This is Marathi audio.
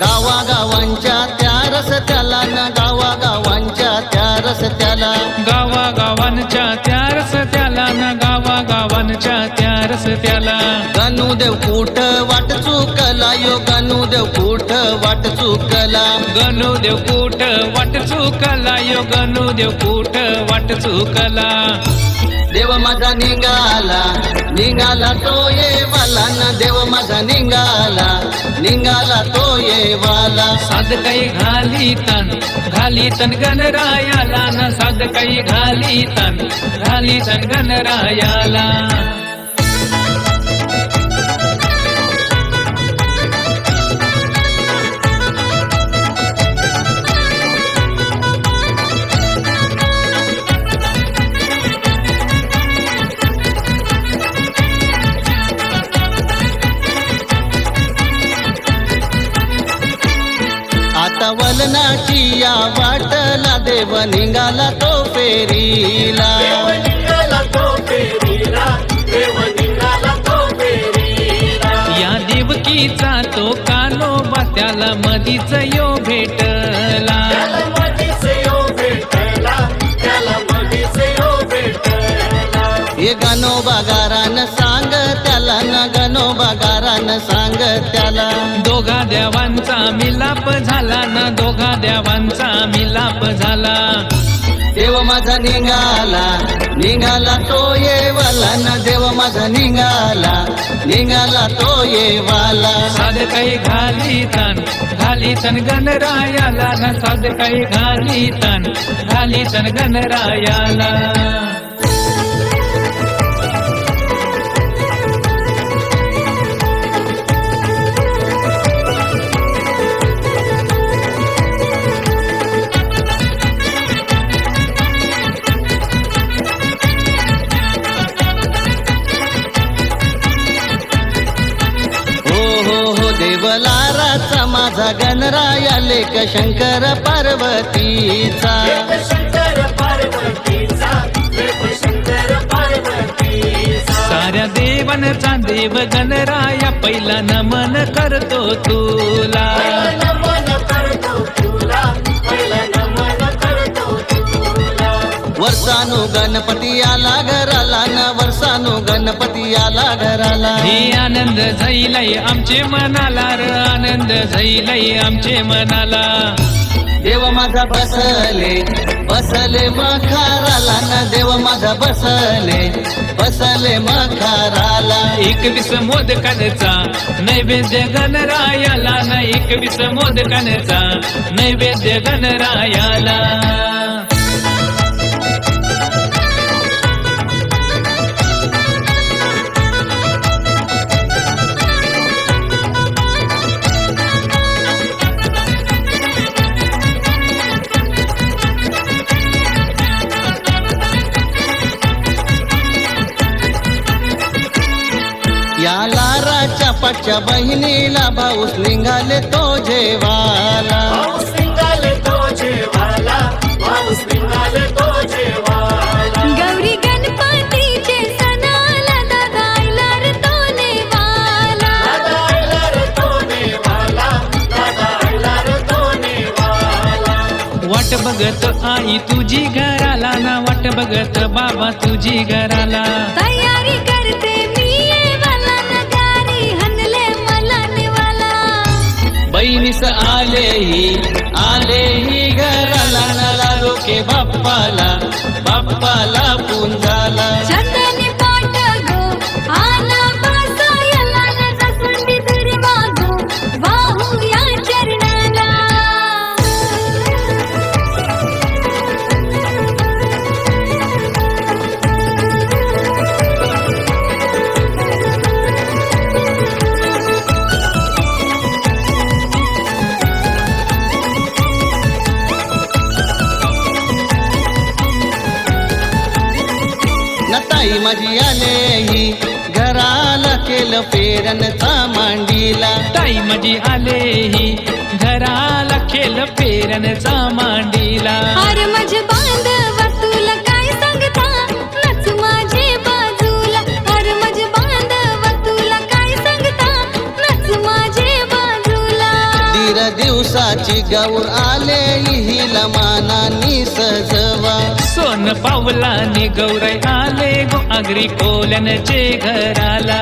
गावागावांच्या त्या रस्त्याला न गावागावांच्या त्या रस्त्याला. गावागावांच्या त्या रस्त्याला ना गावागावांच्या त्या रस्त्याला. गणूदेव कुठ वाट चुकला यो? गणूदेव कुठ वाट चुकला? गणुदेव कूट वाट चुकला यो? गणुदेव कूट वाट चुकला? देव माझा निघाला निघाला तो येवाला ना देव माझा निघाला निघाला तो येवाला साध काही घाली तन घाली तन गणरायाला न साध काही घाली तन घाली तन गणरायाला. वलनाची या वाटला देव निघाला तो फेरीला. या देवकीचा तो कानोबा त्याला मधीच यो भेटला. हे गणोबा गारान सांग त्याला न गणोबा गारान सांग त्याला. दोघा देवांचा मिलाप झाला ना दोघा देवांचा मिलाप झाला. देव माझा निघाला निघाला तो येवाला. न देव माझा निघाला निघाला तो येवाला. साध काही घाली तन घाली तन गणरायाला. ना साध काही घाली तन घाली तन गणरायाला. देवलाराचा माझा गणराया लेख शंकर पार्वतीचा. साऱ्या देवांचा देव गणराया पहिला नमन करतो तुला. वर्षानु गणपती आला घराला हे आनंद झैलय आमचे मनाला र आनंद झैलय आमचे मनाला. देव माझा बसले बसले मखाराला. न देव माझा बसले बसले मखाराला. एकवीस मोदकांचा नैवेद्य गणरायाला. ना एकवीस मोदकांचा नैवेद्य गणरायाला. पाठच्या बहिणीला भाऊस निघाले तो जेवाला. गौरी गणपतीचे सणाला दादा आयला रे तो नेवाला. वाट बघत आई तुझी घराला ना वाट बघत बाबा तुझी घराला. तयारी बहिणीस आलेही आलेही घराला न लोके बाप्पाला. बाप्पाला पुंजा नताई माझी आलेही घराला केलं पेरणचा मांडीला. ताई माझी आलेही घराला खेळ पेरणचा मांडीला. दिवसाची गौर आले हिला मानानी सजवा सोन पावलाने गौराई आले गो आगरी कोल्यानचे घराला.